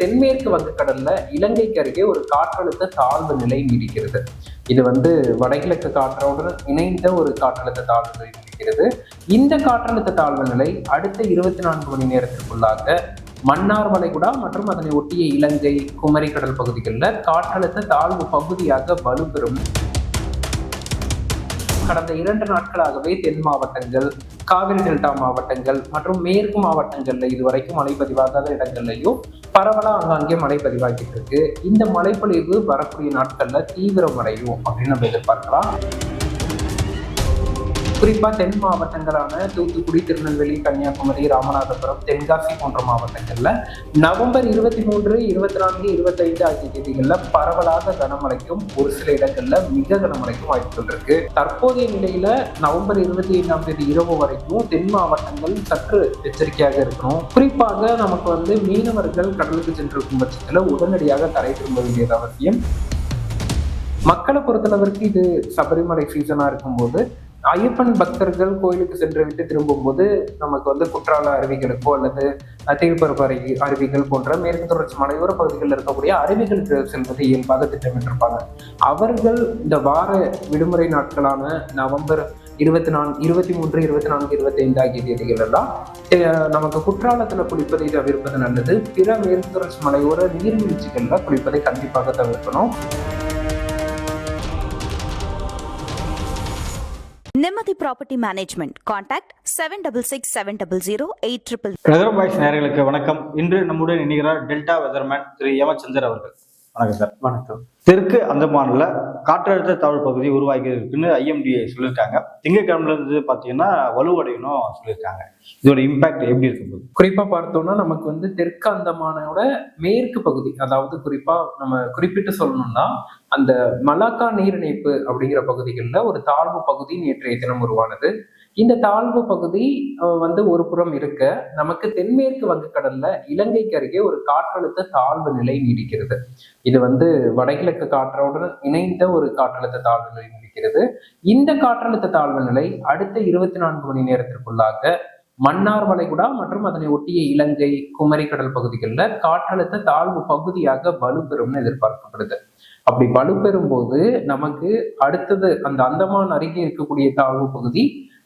தென்மேற்கு வங்கக்கடல்ல இலங்கைக்கு அருகே ஒரு காற்றழுத்த தாழ்வு நிலை நீடிக்கிறது. இது வந்து வடகிழக்கு காற்றோடு இணைந்த ஒரு காற்றழுத்த தாழ்வு நிலை நீடிக்கிறது. இந்த காற்றழுத்த தாழ்வு நிலை அடுத்த இருபத்தி நான்கு மணி நேரத்திற்குள்ளாக மன்னார் வளைகுடா மற்றும் அதனை ஒட்டிய இலங்கை குமரி கடல் பகுதிகளில் காற்றழுத்த தாழ்வு பகுதியாக வலுப்பெறும் கடந்த இரண்டு நாட்களாகவே தென் மாவட்டங்கள் காவிரி டெல்டா மாவட்டங்கள் மற்றும் மேற்கு மாவட்டங்கள்ல இதுவரைக்கும் மழை பதிவாகாத இடங்கள்லையும் பரவலா அங்கங்கே மழை பதிவாகிட்டு இருக்கு. இந்த மழைப்பொழிவு வரக்கூடிய நாட்கள்ல தீவிரமடையும் அப்படின்னு நம்ம எதிர்பார்க்கலாம். குறிப்பாக தென் மாவட்டங்களான தூத்துக்குடி திருநெல்வேலி கன்னியாகுமரி ராமநாதபுரம் தென்காசி போன்ற மாவட்டங்களில் நவம்பர் இருபத்தி மூன்று இருபத்தி நான்கு இருபத்தைந்து ஆகிய தேதிகளில் பரவலாக கனமழைக்கும் ஒரு சில இடங்களில் மிக கனமழைக்கும் வாய்ப்புகள் இருக்கு. தற்போதைய நிலையில நவம்பர் இருபத்தி ஐந்தாம் தேதி இரவு வரைக்கும் தென் மாவட்டங்கள் சற்று எச்சரிக்கையாக இருக்கணும். குறிப்பாக நமக்கு வந்து மீனவர்கள் கடலுக்கு சென்றிருக்கும் பட்சத்தில் உடனடியாக தரை திரும்ப வேண்டியது அவசியம். மக்களை பொறுத்தளவிற்கு இது சபரிமலை சீசனா இருக்கும்போது ஐயப்பன் பக்தர்கள் கோயிலுக்கு சென்று விட்டு திரும்பும்போது நமக்கு வந்து குற்றால அருவிகளுக்கோ அல்லது தீர்ப்பரப்பு அருவி அருவிகள் போன்ற மேற்கு தொடர்ச்சி மலையோர பகுதிகளில் இருக்கக்கூடிய அருவிகளுக்கு செல்வது இயல்பாக திட்டமிட்டிருப்பாங்க. அவர்கள் இந்த வார விடுமுறை நாட்களான நவம்பர் இருபத்தி நான்கு இருபத்தி மூன்று இருபத்தி நான்கு இருபத்தி ஐந்து ஆகிய தேதிகள் எல்லாம் நமக்கு குற்றாலத்துல குளிப்பதை தவிர்ப்பது நல்லது. பிற மேற்கு தொடர்ச்சி மலையோர நீர்வீழ்ச்சிகளில் குளிப்பதை கண்டிப்பாக தவிர்க்கணும். Nimmathi property management. Contact seven double six seven double zero eight triple ரெகரம் வாய்ஸ் நேர்களுக்கு வணக்கம். இன்று நம்முடன் இணைகிறார் டெல்டா வெதர்மேன் திரு யமச்சந்தர் அவர்கள். வணக்கம் சார். வணக்கம். தெற்கு அந்தமான்ல காற்றழுத்த தாழ்வு பகுதி உருவாகி இருக்குன்னு ஐஎம்டிஏ சொல்லியிருக்காங்க. திங்கட்கிழமைல இருந்து பார்த்தீங்கன்னா வலுவடையணும் சொல்லியிருக்காங்க. இதோட இம்பாக்ட் எப்படி இருக்கும் போது குறிப்பா பார்த்தோம்னா நமக்கு வந்து தெற்கு அந்தமானோட மேற்கு பகுதி அதாவது குறிப்பா நம்ம குறிப்பிட்டு சொல்லணும்னா அந்த மலாக்கா நீரிணைப்பு அப்படிங்கிற பகுதிகளில் ஒரு தாழ்வு பகுதி நேற்றைய தினம் உருவானது. இந்த தாழ்வு பகுதி வந்து ஒரு புறம் இருக்க. நமக்கு தென்மேற்கு வங்கக்கடல்ல இலங்கைக்கு அருகே ஒரு காற்றழுத்த தாழ்வு நிலை நீடிக்கிறது. இது வந்து வடகிழக்கு காற்றோடு இணைந்த ஒரு காற்றழுத்த தாழ்வு நிலை நீடிக்கிறது. இந்த காற்றழுத்த தாழ்வு நிலை அடுத்த இருபத்தி நான்கு மணி நேரத்திற்குள்ளாக மன்னார் வளைகுடா மற்றும் அதனை ஒட்டிய இலங்கை குமரி கடல் பகுதிகளில் காற்றழுத்த தாழ்வு பகுதியாக வலுப்பெறும்னு எதிர்பார்க்கப்படுது. அப்படி வலுப்பெறும் போது நமக்கு அடுத்தது அந்த அந்தமான் அருகே இருக்கக்கூடிய தாழ்வு பகுதி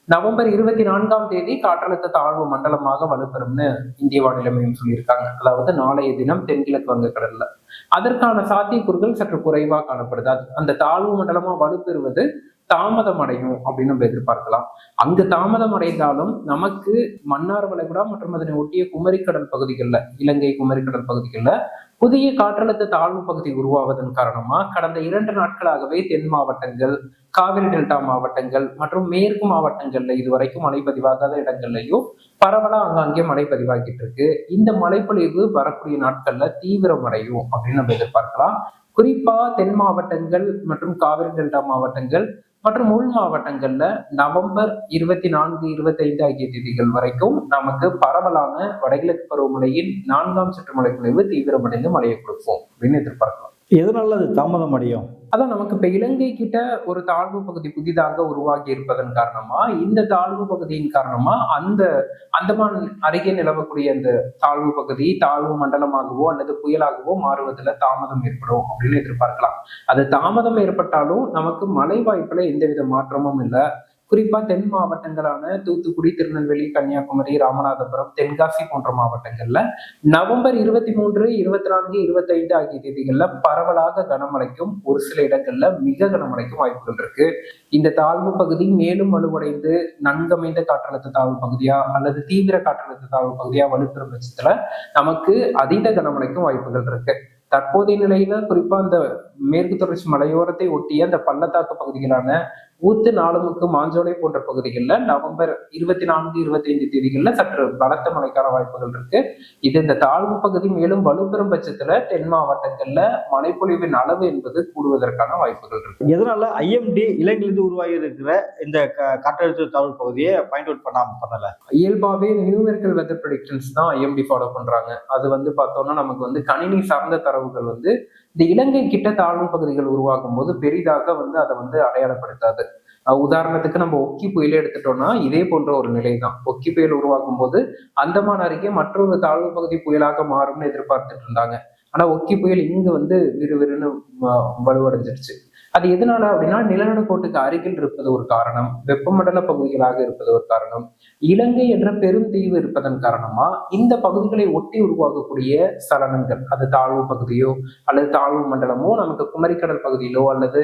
நவம்பர் இருபத்தி நான்காம் தேதி காற்றழுத்த தாழ்வு மண்டலமாக வலுப்பெறும்னு இந்திய வானிலை மையம் சொல்லியிருக்காங்க. அதாவது நாளைய தினம் தென்கிழக்கு வங்கக்கடல்ல. அதற்கான சாத்தியக்கூறுகள் சற்று குறைவா காணப்படுது. அந்த தாழ்வு மண்டலமா வலுப்பெறுவது தாமதம் அடையும் அப்படின்னு நம்ம எதிர்பார்க்கலாம். அங்கு தாமதம் அடைந்தாலும் நமக்கு மன்னார் வளைகுடா மற்றும் அதனை ஒட்டிய குமரிக்கடல் பகுதிகளில் இலங்கை குமரிக்கடல் பகுதிகளில் புதிய காற்றழுத்த தாழ்வு பகுதி உருவாவதன் காரணமா கடந்த இரண்டு நாட்களாகவே தென் மாவட்டங்கள் காவிரி டெல்டா மாவட்டங்கள் மற்றும் மேற்கு மாவட்டங்கள்ல இதுவரைக்கும் மழை பதிவாகாத இடங்கள்லயும் பரவலா அங்கங்கே மழை பதிவாகிட்டு இருக்கு. இந்த மழைப்பொழிவு வரக்கூடிய நாட்கள்ல தீவிரமடையும் அப்படின்னு நம்ம எதிர்பார்க்கலாம். குறிப்பா தென் மாவட்டங்கள் மற்றும் காவிரி டெல்டா மாவட்டங்கள் மற்றும் உள் மாவட்டங்கள்ல நவம்பர் இருபத்தி நான்கு இருபத்தி ஐந்து ஆகிய தேதிகள் வரைக்கும் நமக்கு பரவலான வடகிழக்கு பருவமழையின் நான்காம் சுற்று மழைப்பொழிவு தீவிரமடைந்து தீவிரமடைந்து மழையை கொடுப்போம் அப்படின்னு எதிர்பார்க்கலாம். எதனால அது தாமதம் அடையும். அதான் நமக்கு இப்ப இலங்கை கிட்ட ஒரு தாழ்வு பகுதி புதிதாக உருவாகி இருப்பதன் காரணமா இந்த தாழ்வு பகுதியின் காரணமா அந்த அந்தமான் அருகே நிலவக்கூடிய அந்த தாழ்வு பகுதி தாழ்வு மண்டலமாகவோ அல்லது புயலாகவோ மாறுவதில் தாமதம் ஏற்படும் அப்படின்னு எதிர்பார்க்கலாம். அது தாமதம் ஏற்பட்டாலும் நமக்கு மழை வாய்ப்புல எந்தவித மாற்றமும் இல்லை. குறிப்பா தென் மாவட்டங்களான தூத்துக்குடி திருநெல்வேலி கன்னியாகுமரி ராமநாதபுரம் தென்காசி போன்ற மாவட்டங்கள்ல நவம்பர் இருபத்தி மூன்று இருபத்தி நான்கு இருபத்தி ஐந்து ஆகிய தேதிகள்ல பரவலாக கனமழைக்கும் ஒரு சில இடங்கள்ல மிக கனமழைக்கும் வாய்ப்புகள் இருக்கு. இந்த தாழ்வு பகுதி மேலும் வலுவடைந்து நன்கமைந்த காற்றழுத்த தாழ்வு பகுதியா அல்லது தீவிர காற்றழுத்த தாழ்வு பகுதியா வலுப்பெறும் பட்சத்துல நமக்கு அதீத கனமழைக்கும் வாய்ப்புகள் இருக்கு. தற்போதைய நிலையில குறிப்பா அந்த மேற்கு தொடர்ச்சி மலையோரத்தை ஒட்டிய அந்த பள்ளத்தாக்கு பகுதிகளான ஊத்து நாலுமுக்கு மாஞ்சோலை போன்ற பகுதிகளில் நவம்பர் இருபத்தி நான்கு இருபத்தி ஐந்து தேதிகளில் சற்று பலத்த மழைக்கான வாய்ப்புகள் இருக்கு. இது இந்த தாழ்வு பகுதி மேலும் வலுப்பெறும் பட்சத்துல தென் மாவட்டங்கள்ல மழைப்பொழிவின் அளவு என்பது கூடுவதற்கான வாய்ப்புகள் இருக்கு. எதனால ஐஎம்டி இலங்கையிலிருந்து உருவாகி இருக்கிற இந்த காற்றழுத்த தாழ்வு பகுதியை பாயிண்ட் அவுட் பண்ணாம பண்ணல? இயல்பாவே நியூமெரிக்கல் வெதர் ப்ரெடிக்ஷன்ஸ் தான் ஐஎம்டி ஃபாலோ பண்றாங்க. அது வந்து பார்த்தோம்னா நமக்கு வந்து கணினி சார்ந்த தரவுகள் வந்து இந்த இலங்கை கிட்ட தாழ்வு பகுதிகள் உருவாகும் போது பெரிதாக வந்து அதை வந்து அடையாளப்படுத்தாது. உதாரணத்துக்கு நம்ம ஒக்கி புயலே எடுத்துட்டோம்னா இதே போன்ற ஒரு நிலை தான் ஒக்கி புயல் உருவாக்கும் போது அந்தமான் அருகே மற்றொரு தாழ்வு பகுதி புயலாக மாறும்னு எதிர்பார்த்துட்டு இருந்தாங்க. ஆனா ஒக்கி புயல் இங்கு வந்து விறுவிறுன்னு வ- வலுவடைஞ்சிருச்சு. அது எதனால அப்படின்னா நிலநடுக்கோட்டுக்கு அருகில் இருப்பது ஒரு காரணம் வெப்பமண்டல பகுதிகளாக இருப்பது ஒரு காரணம் இலங்கை என்ற பெரும் தீவு இருப்பதன் காரணமா இந்த பகுதிகளை ஒட்டி உருவாகக்கூடிய சலனங்கள் அது தாழ்வு பகுதியோ அல்லது தாழ்வு மண்டலமோ நமக்கு குமரிக்கடல் பகுதியிலோ அல்லது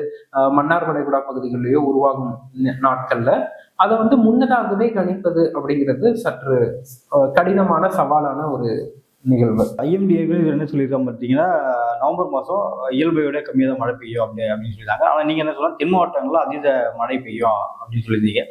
மன்னார் வளைகுடா பகுதிகளிலோ உருவாகும் நாட்கள்ல அதை வந்து முன்னதாகவே கணிப்பது அப்படிங்கிறது சற்று கடினமான சவாலான ஒரு நிகழ்வு. ஐஎம்டிஏ என்ன சொல்லியிருக்காங்க பார்த்தீங்கன்னா நவம்பர் மாதம் இயல்பை விட கம்மியாக தான் மழை பெய்யும் அப்படி அப்படின்னு சொல்லியிருக்காங்க. ஆனால் நீங்கள் என்ன சொல்லலாம் தென் மாவட்டங்களில் அதீத மழை பெய்யும் அப்படின்னு சொல்லியிருந்தீங்க.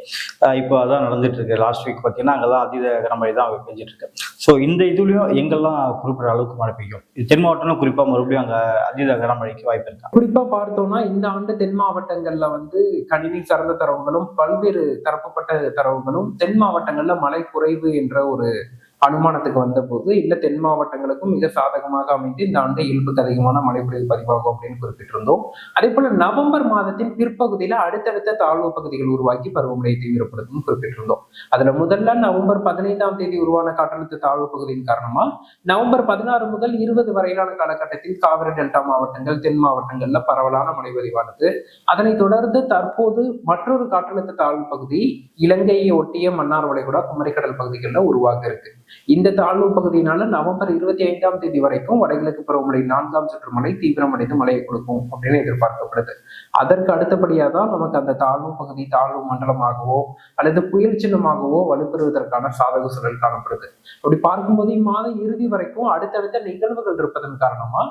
இப்போ அதான் நடந்துட்டு இருக்கு. லாஸ்ட் வீக் பார்த்தீங்கன்னா அங்கெல்லாம் அதீத கனமழை தான் பெஞ்சிட்டு இருக்கு. ஸோ இந்த இதுலயும் எங்கெல்லாம் குறிப்பிட்ட அளவுக்கு மழை பெய்யும்? இது தென் மாவட்டம்னா குறிப்பாக மறுபடியும் அங்கே அதீத கனமழைக்கு வாய்ப்பு இருக்கா? குறிப்பா பார்த்தோம்னா இந்த ஆண்டு தென் மாவட்டங்கள்ல வந்து கணினி சார்ந்த தரவுகளும் பல்வேறு தரப்பப்பட்ட தரவுகளும் தென் மாவட்டங்கள்ல மழை குறைவு என்ற ஒரு அனுமானத்துக்கு வந்தபோது இல்ல தென் மாவட்டங்களுக்கும் மிக சாதகமாக அமைந்து இந்த ஆண்டு இயல்புக்கு அதிகமான மழை பொழிவு பதிவாகும் அப்படின்னு குறிப்பிட்டிருந்தோம். அதே போல நவம்பர் மாதத்தின் பிற்பகுதியில அடுத்தடுத்த தாழ்வு பகுதிகள் உருவாக்கி பருவமழையை தீவிரப்படுத்தும் குறிப்பிட்டிருந்தோம். அதுல முதல்ல நவம்பர் பதினைந்தாம் தேதி உருவான காற்றழுத்த தாழ்வு பகுதியின் காரணமா நவம்பர் பதினாறு முதல் இருபது வரையிலான காலகட்டத்தில் காவிரி டெல்டா மாவட்டங்கள் தென் மாவட்டங்கள்ல பரவலான மழை பதிவானது. அதனைத் தொடர்ந்து தற்போது மற்றொரு காற்றழுத்த தாழ்வு பகுதி இலங்கையை ஒட்டிய மன்னார் வளைகுடா குமரிக்கடல் பகுதிகளில் உருவாக இருக்கு. இந்த தாழ்வு பகுதியினால நவம்பர் இருபத்தி ஐந்தாம் தேதி வரைக்கும் வடகிழக்கு பருவமழை நான்காம் சுற்று மழை தீவிரமடைந்து மழையை கொடுக்கும் அப்படின்னு எதிர்பார்க்கப்படுது. அதற்கு அடுத்தபடியாக தான் நமக்கு அந்த தாழ்வு பகுதி தாழ்வு மண்டலமாகவோ அல்லது புயல் சின்னமாகவோ வலுப்பெறுவதற்கான சாதக சூழல் காணப்படுது. அப்படி பார்க்கும்போது இம்மாத இறுதி வரைக்கும் அடுத்தடுத்த நிகழ்வுகள் இருப்பதன் காரணமா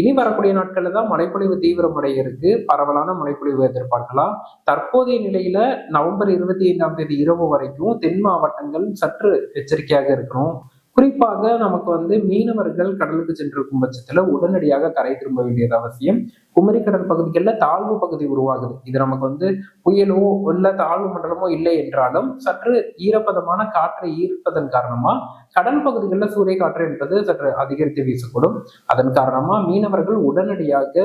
இனி வரக்கூடிய நாட்கள்ல தான் மழைப்பொழிவு தீவிரமடைய இருக்கு. பரவலான மழைப்பொழிவு எதிர்பார்க்கலாம். தற்போதைய நிலையில நவம்பர் இருபத்தி ஐந்தாம் தேதி இரவு வரைக்கும் தென் மாவட்டங்கள் சற்று எச்சரிக்கையாக இருக்கணும். குறிப்பாக நமக்கு வந்து மீனவர்கள் கடலுக்கு சென்றிருக்கும் பட்சத்துல உடனடியாக கரை திரும்ப வேண்டியது அவசியம். குமரிக்கடல் பகுதிகளில் தாழ்வு பகுதி உருவாகுது. இது நமக்கு வந்து புயலோ இல்ல தாழ்வு மண்டலமோ இல்லை என்றாலும் சற்று ஈரப்பதமான காற்றை ஈர்ப்பதன் காரணமா கடல் பகுதிகளில் சூறை காற்று என்பது சற்று அதிகரித்து வீசக்கூடும். அதன் காரணமா மீனவர்கள் உடனடியாக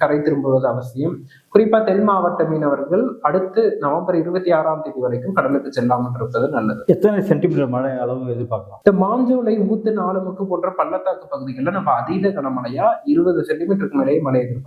கரை திரும்புவது அவசியம். குறிப்பா தென் மாவட்ட மீனவர்கள் அடுத்து நவம்பர் இருபத்தி ஆறாம் தேதி வரைக்கும் கடலுக்கு செல்லாமல் இருப்பது நல்லது. எத்தனை சென்டிமீட்டர் மழை அளவு எதிர்பார்க்கலாம்? இந்த மாஞ்சோலை ஊத்து நாலுமுக்கு போன்ற பள்ளத்தாக்கு பகுதிகளில் நம்ம அதீத கனமழையா இருபது சென்டிமீட்டருக்கு மேலே மழை எதிர்பார்க்கலாம்.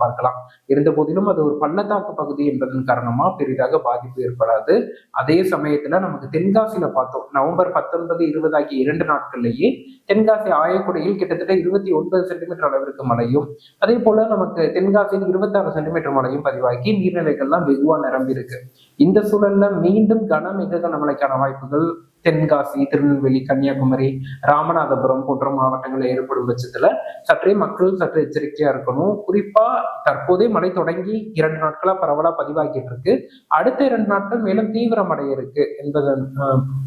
இருந்த போதிலும் அது ஒரு பள்ளத்தாக்கு பகுதி என்பதன் காரணமா பெரிதாக பாதிப்பு ஏற்படாது. அதே சமயத்துல நமக்கு தென்காசியில பார்த்தோம். நவம்பர் பத்தொன்பது இருபது ஆகிய இரண்டு நாட்கள்லேயே தென்காசி ஆயக்குடையில் கிட்டத்தட்ட இருபத்தி ஒன்பது சென்டிமீட்டர் அளவிற்கு மழையும் அதே போல நமக்கு தென்காசியில் இருபத்தாறு சென்டிமீட்டர் மழையும் பதிவாகி நீர்நிலைகள்லாம் வெகுவா நிரம்பி இருக்கு இந்த சூழல்ல மீண்டும் கன மிக கனமழைக்கான வாய்ப்புகள் தென்காசி திருநெல்வேலி கன்னியாகுமரி ராமநாதபுரம் போன்ற மாவட்டங்களில் ஏற்படும் பட்சத்துல சற்றே மக்கள் சற்று எச்சரிக்கையா இருக்கணும். குறிப்பா தற்போதே மழை தொடங்கி இரண்டு நாட்களா பரவலா பதிவாகிட்டு இருக்கு. அடுத்த இரண்டு நாட்கள் மேலும் தீவிரமடைய இருக்கு என்பதை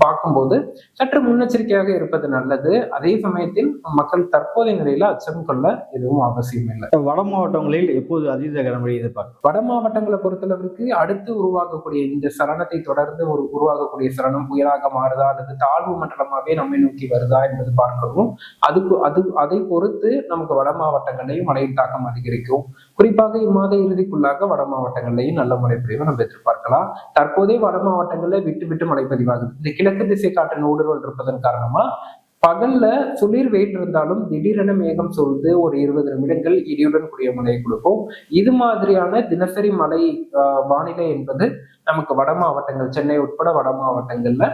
பார்க்கும்போது சற்று முன்னெச்சரிக்கையாக இருப்பது நல்லது. அதே சமயத்தில் மக்கள் தற்போதைய நிலையில அச்சம் கொள்ள எதுவும் அவசியம் இல்லை. வட மாவட்டங்களில் எப்போது அதீத கனமழை எதிர்பார்க்கலாம் வட மாவட்டங்களை பொறுத்தளவிற்கு அடுத்து உருவாகக்கூடிய இந்த சலனத்தை தொடர்ந்து ஒரு உருவாகக்கூடிய சலனம் புயலாக மாறுதா அல்லது தாழ்வு மண்டலமாகவே நம்மை நோக்கி வருதா என்பது பார்க்கணும் அதுக்கு அது அதை பொறுத்து நமக்கு வட மாவட்டங்களையும் மழையின் தாக்கம் அதிகரிக்கும். குறிப்பாக இம்மாத இறுதிக்குள்ளாக வட மாவட்டங்களையும் நல்ல மழை பெய்யும் நம்ம எதிர்பார்க்கலாம். தற்போதைய வட மாவட்டங்களில் விட்டு விட்டு மழை பதிவாகுது. இந்த கிழக்கு திசை காற்றின் ஊடுருவல் இருப்பதன் காரணமா பகல்ல சுளிர் வெயில் இருந்தாலும் திடீரென மேகம் சூழ்ந்து ஒரு இருபது நிமிடங்கள் இடியுடன் கூடிய மழையை கொடுக்கும். இது மாதிரியான தினசரி மழை வானிலை என்பது நமக்கு வட மாவட்டங்கள் சென்னை உட்பட வட மாவட்டங்கள்ல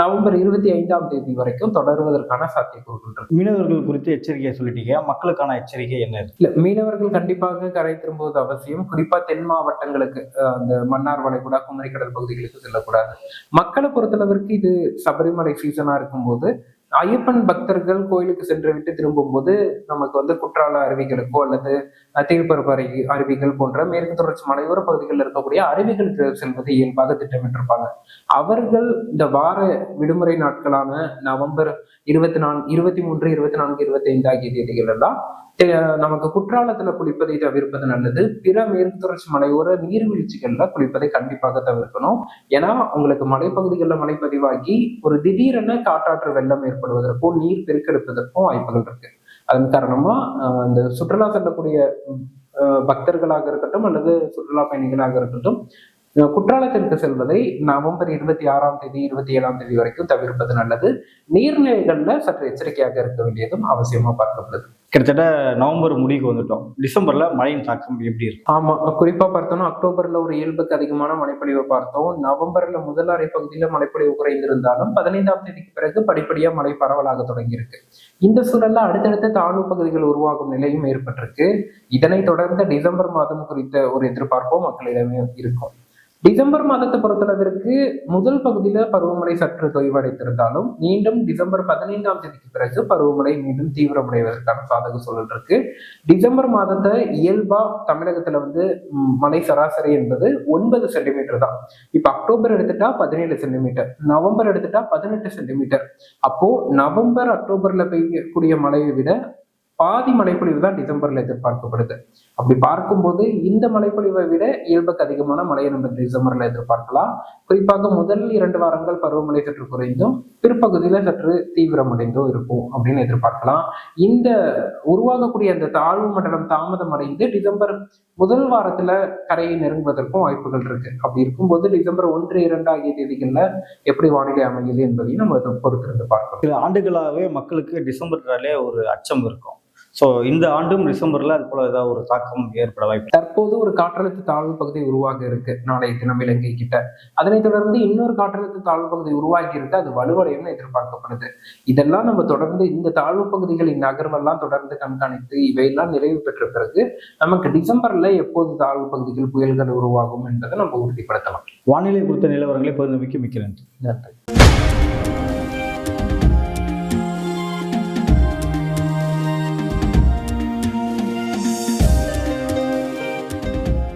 நவம்பர் இருபத்தி ஐந்தாம் தேதி வரைக்கும் தொடருவதற்கான சாத்தியக்கூறுகள் மீனவர்கள் குறித்து எச்சரிக்கையை சொல்லிட்டீங்க. மக்களுக்கான எச்சரிக்கை என்ன இல்ல மீனவர்கள் கண்டிப்பாக கரை திரும்புவது அவசியம். குறிப்பா தென் மாவட்டங்களுக்கு அந்த மன்னார் வளைகுடா குமரிக்கடல் பகுதிகளுக்கு செல்லக்கூடாது. மக்களை பொறுத்தளவிற்கு இது சபரிமலை சீசனா இருக்கும்போது ஐயப்பன் பக்தர்கள் கோயிலுக்கு சென்று விட்டு திரும்பும்போது நமக்கு வந்து குற்றால அருவிகளுக்கோ அல்லது அஹ், அருவி அருவிகள் போன்ற மேற்கு தொடர்ச்சி மலையோர பகுதிகளில் இருக்கக்கூடிய அருவிகளுக்கு செல்வது இயல்பாக திட்டமிட்டிருப்பாங்க. அவர்கள் இந்த வார விடுமுறை நாட்களான நவம்பர் இருபத்தி நான்கு இருபத்தி மூன்று இருபத்தி நான்கு இருபத்தி ஐந்து ஆகிய தேதிகள் எல்லாம் நமக்கு குற்றாலத்துல குளிப்பதை தவிர்ப்பது நல்லது. பிற மேற்கு தொடர்ச்சி மலையோர நீர்வீழ்ச்சிகள்ல குளிப்பதை கண்டிப்பாக தவிர்க்கணும். ஏன்னா உங்களுக்கு மலைப்பகுதிகளில் மலைப்பதிவாகி பதிவாகி ஒரு திடீரென காட்டாற்று வெள்ளம் ஏற்படும். ஏற்படுவதற்கும் நீர் பெருக்கெடுப்பதற்கும் வாய்ப்புகள் இருக்கு. அதன் காரணமா ஆஹ் இந்த சுற்றுலா செல்லக்கூடிய பக்தர்களாக இருக்கட்டும் அல்லது சுற்றுலா பயணிகளாக இருக்கட்டும் குற்றாலத்திற்கு செல்வதை நவம்பர் இருபத்தி ஆறாம் தேதி இருபத்தி ஏழாம் தேதி வரைக்கும் தவிர்ப்பது நல்லது. நீர்நிலைகள்ல சற்று எச்சரிக்கையாக இருக்க வேண்டியதும் அவசியமா பார்க்கப்படுது. கிட்டத்தட்ட நவம்பர் முடிவுக்கு வந்துட்டோம். டிசம்பர்ல மழையின் தாக்கம் எப்படி இருக்கும் ஆமா குறிப்பா பார்த்தோம்னா அக்டோபர்ல ஒரு இயல்புக்கு அதிகமான மழைப்பொழிவை பார்த்தோம். நவம்பர்ல முதல் அரை பகுதியில மழைப்பொழிவு குறைந்திருந்தாலும் பதினைந்தாம் தேதிக்கு பிறகு படிப்படியா மழை பரவலாக தொடங்கியிருக்கு. இந்த சூழல்ல அடுத்தடுத்த தாழ்வு பகுதிகள் உருவாகும் நிலையும் ஏற்பட்டிருக்கு. இதனைத் தொடர்ந்து டிசம்பர் மாதம் குறித்த ஒரு எதிர்பார்ப்பும் மக்களிடமே இருக்கும். டிசம்பர் மாதத்தை பொறுத்தளவிற்கு முதல் பகுதியில பருவமழை சற்று தொய்வடைத்திருந்தாலும் மீண்டும் டிசம்பர் பதினைந்தாம் தேதிக்கு பிறகு பருவமழை மீண்டும் தீவிரமடைவதற்கான சாதக சூழல் இருக்கு. டிசம்பர் மாதத்தை இயல்பா தமிழகத்துல வந்து மழை சராசரி என்பது ஒன்பது சென்டிமீட்டர் தான். இப்ப அக்டோபர் எடுத்துட்டா பதினேழு சென்டிமீட்டர். நவம்பர் எடுத்துட்டா பதினெட்டு சென்டிமீட்டர். அப்போ நவம்பர் அக்டோபர்ல பெய்யக்கூடிய மழையை விட பாதி மழைப்பொழிவு தான் டிசம்பர்ல எதிர்பார்க்கப்படுது. அப்படி பார்க்கும்போது இந்த மழைப்பொழிவை விட இயல்புக்கு அதிகமான மழையை நம்ம டிசம்பர்ல எதிர்பார்க்கலாம். குறிப்பாக முதல் இரண்டு வாரங்கள் பருவமழை சற்று குறைந்தும் பிற்பகுதியில சற்று தீவிரமடைந்தோ இருக்கும் அப்படின்னு எதிர்பார்க்கலாம். இந்த உருவாகக்கூடிய அந்த தாழ்வு மண்டலம் தாமதம் அடைந்து டிசம்பர் முதல் வாரத்துல கரையை நெருங்குவதற்கும் வாய்ப்புகள் இருக்கு. அப்படி இருக்கும்போது டிசம்பர் ஒன்று இரண்டு ஆகிய தேதிகள்ல எப்படி வானிலை அமையுது என்பதையும் நம்ம பொறுத்திருந்து பார்க்கலாம். சில ஆண்டுகளாகவே மக்களுக்கு டிசம்பர்னாலே ஒரு அச்சம் இருக்கும். ஸோ இந்த ஆண்டும் டிசம்பர்ல அது போல ஏதாவது ஒரு தாக்கம் ஏற்பட வாய்ப்பு. தற்போது ஒரு காற்றழுத்த தாழ்வு பகுதி உருவாக இருக்கு நாளைய தினம் இலங்கை கிட்ட. அதனைத் தொடர்ந்து இன்னொரு காற்றழுத்த தாழ்வு பகுதி உருவாகி இருக்கு அது வலுவடையும்னு எதிர்பார்க்கப்படுது. இதெல்லாம் நம்ம தொடர்ந்து இந்த தாழ்வு பகுதிகளின் நகர்வெல்லாம் தொடர்ந்து கண்காணித்து இவையெல்லாம் நிறைவு பெற்ற பிறகு நமக்கு டிசம்பர்ல எப்போது தாழ்வு பகுதிகள் புயல்கள் உருவாகும் என்பதை நம்ம உறுதிப்படுத்தலாம். வானிலை குறித்த நிலவரங்களை பகிர்ந்தமைக்கு மிக்க நன்றி. நன்றி.